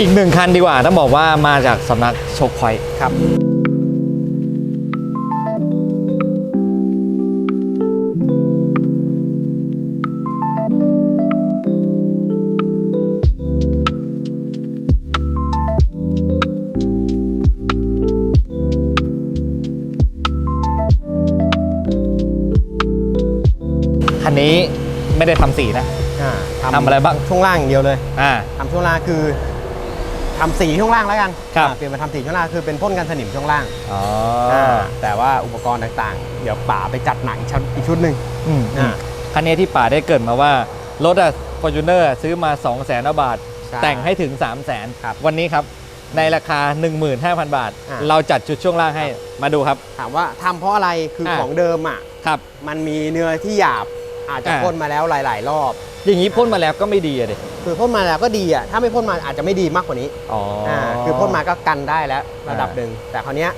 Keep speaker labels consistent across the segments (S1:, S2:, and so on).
S1: อีกหนึ่งคันดีกว่าต้องบอกว่ามาจากสำนักโชคพอยต์
S2: ครับ
S1: คันนี้ไม่ได้ทำสีนะ
S2: อ่า
S1: ทำอะไรบ้าง
S2: ช่วงล่างอย่างเดียวเลย
S1: อ่า
S2: ทำช่วงล่างคือ ทำสีช่วงล่างแล้วกัน
S1: ครับ
S2: อ่าเปลี่ยนมาทำสีช่วงล่างคือเป็นพ่นกันสนิมช่วงล่าง
S1: อ๋อ
S2: อ่าแต่ว่าอุปกรณ์ต่างๆ เดี๋ยวป่าไปจัดหนังอีกชุดอีกชุดหนึ่ง
S1: อืม
S2: อ่า
S1: คันนี้ที่ป่าได้เกริดมาว่า รถอะฟอร์จูเนอร์ซื้อมา 2 0 0แสนบาท
S2: ใช่
S1: แต่งให้ถึง 3 0 0แสน
S2: ครับ
S1: วันนี้ครับ ในราคา 15,000 บาท
S2: อ่า
S1: เราจัดชุดช่วงล่างให้มาดูครับ
S2: ถามว่าทำเพราะอะไรคืออา ของเดิมอะ
S1: ครับ
S2: มันมีเนื้อที่หยาบอาจจะ
S1: อ่า
S2: พ่นมาแล้วหลาย ๆ รอบ
S1: อย่างนี้พ่นมาแล้วก็ไม่ดีอะดิ
S2: คือพ่นมาแล้วก็ดีอะถ้าไม่พ่นมาอาจจะไม่ดีมากกว่านี้
S1: อ๋ออ
S2: อ่าคือพ่นมาก็กันได้แล้วระดับ
S1: อ่า
S2: หนึ่งแต่คราวเนี้ย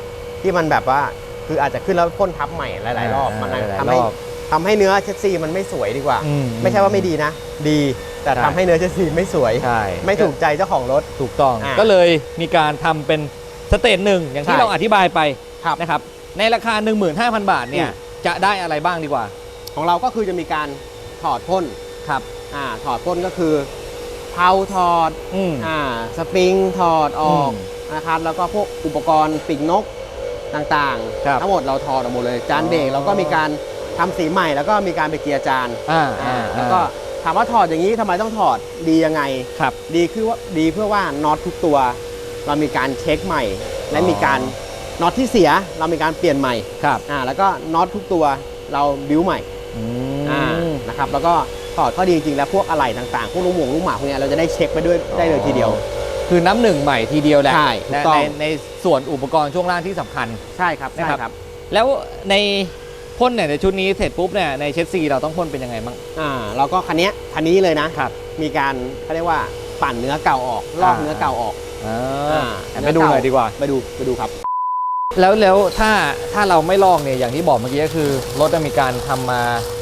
S2: ที่มันแบบว่าคืออาจจะขึ้นแล้วพ่นทับใหม่หลายๆรอบ
S1: อ่า
S2: มัน
S1: หลายๆ
S2: ทำให้
S1: รอบ
S2: ทำให้เนื้อเชสซีมันไม่สวยดีกว่า
S1: อื
S2: ไม่ใช่ว่าไม่ดีนะ ดีแต่
S1: ใช่
S2: ทำให้เนื้อเชสซีไม่สวย
S1: ใช่
S2: ไม่ถูกใจเจ้าของรถ
S1: ถูกต้อง
S2: อ่า
S1: ก็เลยมีการทำเป็นสเตจหนึ่งอย่างที่
S2: ใช่
S1: เราอธิบายไป
S2: ครับ
S1: นะครับในราคา 15,000 บาทเนี่ย
S2: อืม
S1: จะได้อะไรบ้างดีกว่า
S2: ของเราก็คือจะมีการถอดพ่น
S1: ครับ
S2: อ่าถอดพ่นก็คือเพาถอด
S1: อืม
S2: อ่าสปริงถอดออก
S1: อืม
S2: นะครับ แล้วก็พวกอุปกรณ์ปีกนกต่าง
S1: ครับ
S2: ๆ ทั้งหมดเราถอดออกหมดเลย จานเบรก
S1: อ๋อ
S2: เราก็มีการทำสีใหม่ แล้วก็มีการไปเกียร์จาน
S1: อ่า
S2: อ่า
S1: อ่า
S2: แล้วก็ถามว่าถอดอย่างนี้ทำไมต้องถอดดียังไง
S1: ครับ
S2: ดีคือว่าดีเพื่อว่าน็อตทุกตัว เรามีการเช็คใหม่ และมีการน็อตที่เสียเรามีการเปลี่ยนใหม่
S1: ครับ
S2: อ่าแล้วก็น็อตทุกตัวเราบิวใหม่
S1: อื
S2: อ่ามนะครับแล้วก็ ถอดข้อดีจริงๆแล้วพวกอะไหล่ต่างๆ พวกลูกหมงลูกหมาพวกเนี้ยเราจะได้เช็คไปด้วยได้เลยทีเดียว
S1: คือน้ำหนึ่งใหม่ทีเดียวแหละ
S2: ใช่ถูก
S1: ใน
S2: ต้อง
S1: ในในส่วนอุปกรณ์ช่วงล่างที่สำคัญ
S2: ใช่ครับ
S1: นะ
S2: ใช่
S1: ครับ
S2: ครับ
S1: แล้วในพ่นเนี่ยในชุดนี้เสร็จปุ๊บเนี่ยในเชสซีเราต้องพ่นเป็นยังไงบ้าง
S2: อ่าเราก็คันเนี้ยคันนี้เลยนะ ครับ มีการเขาเรียกว่าปั่นเนื้อเก่าออกลอก
S1: อ่า
S2: เนื้อเก่าออก
S1: อ่า
S2: อ่า
S1: ไปดูหน่อยดีกว่า
S2: ไปดูไปดูครับ
S1: แล้วแล้วถ้าถ้าเราไม่ลอกเนี่ยอย่างที่บอกเมื่อกี้ก็คือรถจะมีการทำมา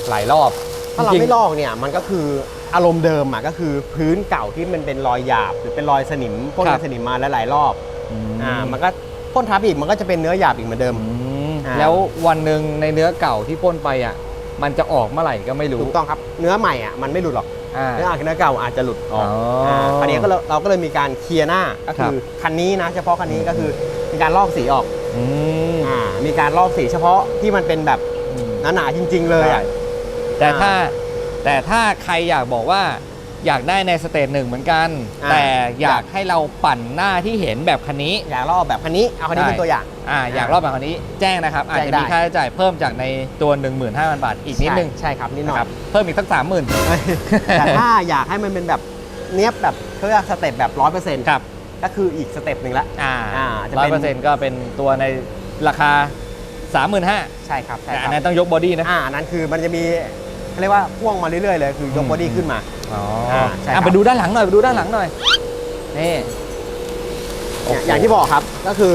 S1: หลายรอบ
S2: ถ้าเรา
S1: จงๆ
S2: ไม่ลอกเนี่ยมันก็คืออารมณ์เดิมอะก็คือพื้นเก่าที่มันเป็นรอยหยาบ หรือเป็นรอยสนิมพ่น
S1: ครั
S2: กับนสนิมมาหลายๆรอบ
S1: อืม
S2: อ่ามันก็พ่นทับอีกมันก็จะเป็นเนื้อหยาบอีกเหมือนเดิม
S1: อืม
S2: อ่า
S1: แล้ววันหนึ่งในเนื้อเก่าที่พ่นไปอะมันจะออกเมื่อไหร่ก็ไม่รู้
S2: ถูกต้องครับเนื้อใหม่อะมันไม่หลุดหรอก
S1: อ่า
S2: เนื้ออาเนื้อเก่าอาจจะหลุดออก
S1: อ๋ออ่า
S2: คันนี้ก็เลยเราก็เลยมีการเคลียร์หน้าก็คือคันนี้นะ เฉพาะคันนี้ก็คือมีการลอกสีออก
S1: อืม
S2: อ่ามีการลอกสีเฉพาะที่มันเป็นแบบ
S1: อืม
S2: หนาๆจริง ๆ เลยอะ
S1: แต่
S2: อ่า
S1: ถ้าแต่ถ้าใครอยากบอกว่าอยากได้ในสเตจหนึ่งเหมือนกัน
S2: อ่า
S1: แต่อยาก
S2: อยาก
S1: ให้เราปั่นหน้าที่เห็นแบบคันนี้
S2: อยากลอกแบบคันนี้ เอาคันนี้
S1: ได้
S2: เป็นตัวอย่าง
S1: อ่าอยากรอบแบบคันนี้แจ้งนะครับ อาจ
S2: แจ้
S1: จะ
S2: งได้
S1: มีค่าใช้จ่ายเพิ่มจากในตัว 15,000 บาทอีกนิดนึง
S2: ใช่ใช่ครับนิดหน่อ
S1: นะ
S2: ย
S1: ครับเพิ่มอีกสักสามหมื่น
S2: แต่ถ้าอยากให้มันเป็นแบบเนี้ยบแบบเขาเรียกสเต็ปแบบร้อยเปอร์เซ็นต์
S1: ครับ
S2: ก็คืออีกสเต็ปหนึ่งละ
S1: อ่า
S2: อ่าจะ
S1: ร้อ
S2: เป็
S1: ย
S2: น
S1: เปอร์เซ็นต์ก็เป็นตัวในราคา 35,000
S2: ใช่ครับใช่
S1: แต่
S2: ค
S1: อั
S2: รั
S1: น
S2: บ
S1: นั้นต้องยกบอดี้นะ
S2: อ่าอันนั้นคือมันจะมี เขาเรียกว่าพ่วงมาเรื่อยๆเลยคือยกบอดี้ขึ้นมา
S1: อ๋อ
S2: อ่าใช่ครับ
S1: อะไปดูด้านหลังหน่อยไปดูด้านหลังหน่อยนี่
S2: อย่างอย่างที่บอกครับก็คือ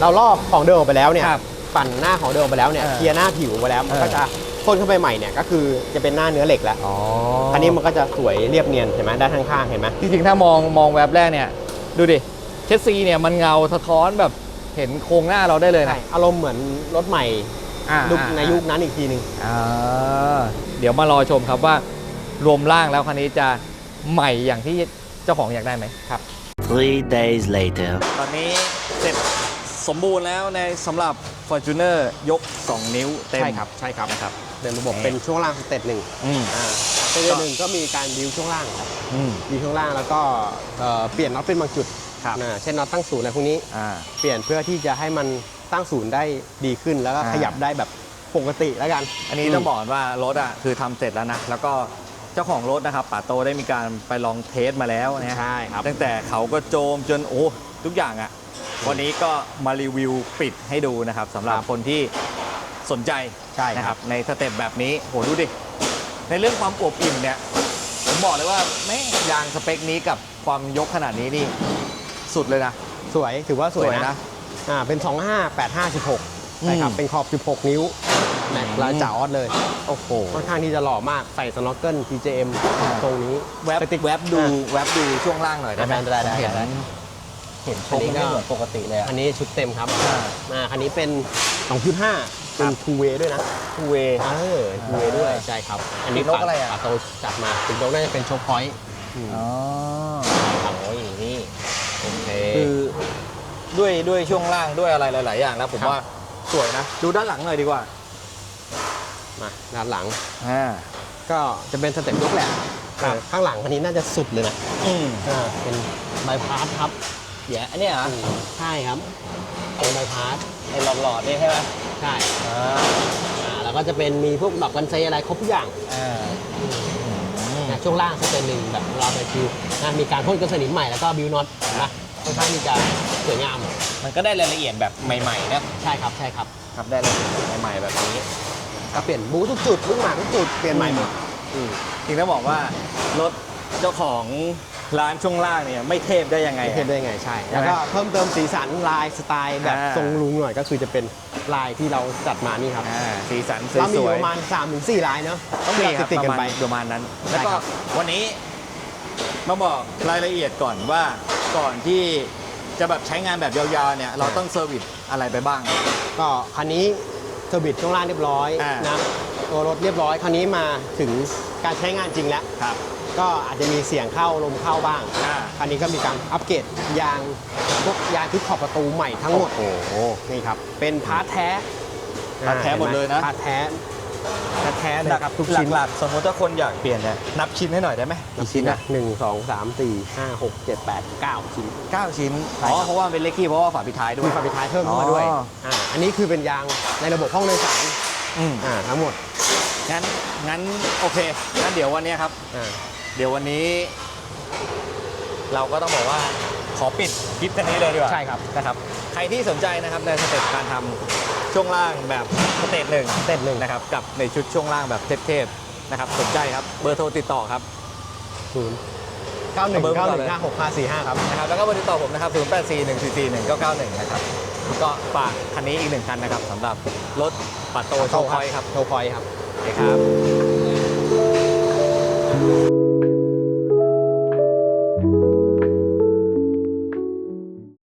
S2: เราลอกของเดิมออกไปแล้วเนี่ย
S1: ครับ
S2: ปั่นหน้าของเดิมออกไปแล้วเนี่ย
S1: เออ
S2: เคลียร์หน้าผิวไปแล้วมัน
S1: เออ
S2: ก็จะพ่นเข้าไปใหม่เนี่ยก็คือจะเป็นหน้าเนื้อเหล็กแล้ว
S1: อ๋อ
S2: คันนี้มันก็จะสวยเรียบเนียนเห็นไหมด้านข้างๆเห็นไหม
S1: จริงๆถ้ามองมองแวบแรกเนี่ย ดูดิเชสซีเนี่ยมันเงาสะท้อนแบบเห็นโครงหน้าเราได้เลย
S2: ใช่
S1: นะ
S2: อารมณ์เหมือนรถใหม่
S1: อ่า
S2: ยุค
S1: อ่า
S2: ในยุคนั้นอีกทีหนึ่ง
S1: อ่าเดี๋ยวมารอชมครับว่ารวมร่างแล้วคันนี้จะใหม่อย่างที่เจ้าของอยากได้ไหมครับ
S3: Three days later.
S1: ตอนนี้เสร็จสมบูรณ์แล้วในสำหรับ Fortuner ยก 2 นิ้วเต็ม
S2: ใช่ครับใช่ครับ
S1: นะครับ
S2: เป็นระบบ
S1: นี่
S2: เป็นช่วงล่างสเต็ปหนึ่ง
S1: อืม
S2: อ่าสเต็ปหนึ่งก็มีการดิวช่วงล่างครับ
S1: อืม
S2: ดิวช่วงล่างแล้วก็เอ่อเปลี่ยนน็อตเป็นบางจุด
S1: ครับ
S2: นะเช่นน็อตตั้งศูนย์อะไรพวกนี้
S1: อ่า
S2: เปลี่ยนเพื่อที่จะให้มัน ตั้งศูนย์ได้ดีขึ้นแล้วก็
S1: อ่า
S2: ขยับได้แบบปกติแล้วกัน
S1: อันนี้ต้องบอกก่อนว่ารถอะคือทำเสร็จแล้วนะ แล้วก็เจ้าของรถนะครับป๋าโตได้มีการไปลองเทสมาแล้วนะฮะ
S2: ใช่ครับ
S1: ตั้งแต่เขาก็โจมจนโอ้ทุกอย่างอะ่ะวันนี้ก็มารีวิวปิดให้ดูนะครับสำหรับ
S2: ครับ
S1: คนที่สนใจ
S2: ใช่
S1: นะค
S2: ครั
S1: รับบในสเต็ปแบบนี้โหดูดิ ในเรื่องความอวบอิ่มเนี่ยผมบอกเลยว่าแม่งยางสเปคนี้กับความยกขนาดนี้นี่สุดเลยนะ
S2: สวยถือว่าสวยนะ อ่าเป็น 25 8 5 16ใช่ครับ
S1: อืม
S2: เป็นขอบ 16 นิ้วแม็กลายจ่าออสเลย
S1: โอ้โห
S2: ค่อนข้างที่จะหล่อมากใส่สโนว์เกิล TJM ตรงนี้
S1: แวบ
S2: สติ๊ก
S1: แวบดู
S2: อะ
S1: แวบดูช่วงล่างหน่อยได้ไหม
S2: ได้ได้ได้
S1: ผมเห็น
S2: ได้
S1: เห็นโช
S2: อัน
S1: ว์
S2: นี้
S1: ไม่
S2: ก็
S1: เหมือนปกติเลยอะ
S2: อันนี้ชุดเต็มครับ
S1: อ่า
S2: มาคันนี้เป็น 2.5 เป็น two way ด้วยนะ
S1: ทูเวย์
S2: เออ two way ด้วย ใช่ครับ อันนี้
S1: ปีกนกอะไรอะ
S2: ปาโตจัดมาปีกนกน่าจะเป็นโชว์พอยต์
S1: อ๋อ
S2: ครับ
S1: โอ้ยนี่
S2: โอเค
S1: คือ ด้วยด้วยช่วงล่างด้วยอะไรหลาย ๆ อย่างแล้วผม
S2: ครับ
S1: ว่าสวยนะ ดูด้านหลังหน่อยดีกว่า
S2: มาด้านหลัง
S1: อ่า
S2: ก็จะเป็นสเต็ปยกแหละ
S1: ครับ
S2: เออข้างหลังคันนี้น่าจะสุดเลยนะ
S1: อืม
S2: อ่าเป็นใบพัดครับ
S1: เดี๋ยวอันเนี้ยเหรอ
S2: ใช่ครับเป็นใบพัด
S1: ไอ้หลอดๆนี่ใช่ไหม
S2: ใช่
S1: อ่า
S2: อ่าแล้วก็จะเป็นมีพวกดอกกันไซอะไรครบทุกอย่าง
S1: อ่า
S2: นะช่วงล่างสเตนหนึ่งแบบเราไปคือนะมีการพ่นกันสนิมใหม่แล้วก็บิวน็อตนะ ค่อนข้างที่จะสวยงาม
S1: มันก็ได้รายละเอียดแบบใหม่ๆนะ
S2: ใช่ครับใช่ครับ
S1: ครับได้รายละเอียดใหม่ๆแบบนี้
S2: ก็เปลี่ยนบูทุกจุดลูกหมากทุกจุดเปลี่ยนใหม่หมด
S1: จริงต้องบอกว่ารถเจ้าของร้านช่วงล่างเนี่ยไม่เทพได้ยังไง
S2: ไง
S1: อะ
S2: เทปได้ไงใช่ แล้วก็เพิ่มเติมสีสันลายสไตล์แบบ
S1: อ่า
S2: ทรงลุงหน่อยก็คือจะเป็นลายที่เราจัดมานี่ครับ
S1: อ่าสีสันส
S2: เรามี
S1: วย
S2: ประมาณ3-4ถึง4ลายเนาะ
S1: ๆต้องมีครับ
S2: ติด
S1: ป
S2: ๆกัน
S1: ระ
S2: ไป
S1: มาณประมาณนั้น
S2: ใช่
S1: แล้วก็
S2: ครับ
S1: วันนี้มาบอกรายละเอียดก่อนว่า ก่อนที่จะแบบใช้งานแบบยาวๆเนี่ยเราต้องเซอร์วิสอะไรไปบ้าง
S2: ก็คันนี้เซอร์วิสช่วงล่างเรียบร้อย
S1: อ่าน
S2: นะตัวรถเรียบร้อยคันนี้มาถึงการใช้งานจริงแล้ว
S1: ครับ
S2: ก็อาจจะมีเสียงเข้าลมเข้าบ้าง
S1: อ่า
S2: คันนี้ก็มีการอัปเกรดยางพวกยางที่ขอบประตูใหม่ทั้งหมด
S1: โอ้โห
S2: นี่ครับ เป็นพาร์ทแท้
S1: พาร์ทแท้หมดเลยนะ
S2: พาร์ทแท้ แท้ๆเลยครับทุก
S1: หลั
S2: ชิ้
S1: ก
S2: น
S1: หลักๆสมมติถ้าคนอยากเปลี่ยนเนี่ยนับชิ้นให้หน่อยได้ไหมกี่ชิ้น
S2: นะ
S1: อะ
S2: หนึ่งสองสามสี่ห้าหกเจ็ดแปดเก้าชิ้น
S1: เก้าชิ้น
S2: ใช่
S1: อ๋อ
S2: ครับ
S1: เพราะว่ามันเป็นเลขคี่เพราะว่าฝาปิดท้ายด้วย
S2: มีฝาปิดท้ายเพิ่มเข้ามาด้วย
S1: อ๋ออ่า
S2: อันนี้คือเป็นยางในระบบห้องโดยสาร
S1: อืม
S2: อ่าทั้งหมด
S1: งั้นงั้นโอเคงั้นเดี๋ยววันนี้ครับ
S2: อ่า
S1: เดี๋ยววันนี้ เราก็ต้องบอกว่าขอปิดคลิปกันนี้เลยดีกว่า
S2: ใช่ครับ
S1: นะครับ ใครที่สนใจนะครับในสเต็ปการทำ ช่วงล่างแบบสเตจหนึ่ง
S2: เต็ดหนึ่ง
S1: นะครับกับในชุดช่วงล่างแบบเทพๆนะครับสนใจครับเบอร์โทรติดต่อครับ
S2: ศูนย์เก้าหนึ่ง
S1: เอาเบอร์
S2: เก้าห
S1: ก่อน
S2: นึ่
S1: เล
S2: ง
S1: ย
S2: ห้าหกห้าสี่ห้าครับ
S1: นะครับแล้วก็เบอร์ติดต่อผมนะครับ0 8 4 1 4 4 1 9 9 1นะครับก็ฝากคันนี้อีกหนึ่งคันนะครับสำหรับรถปัตโตโชว์คอยครับ
S2: โชว์คอยครับ
S1: โอเคครับ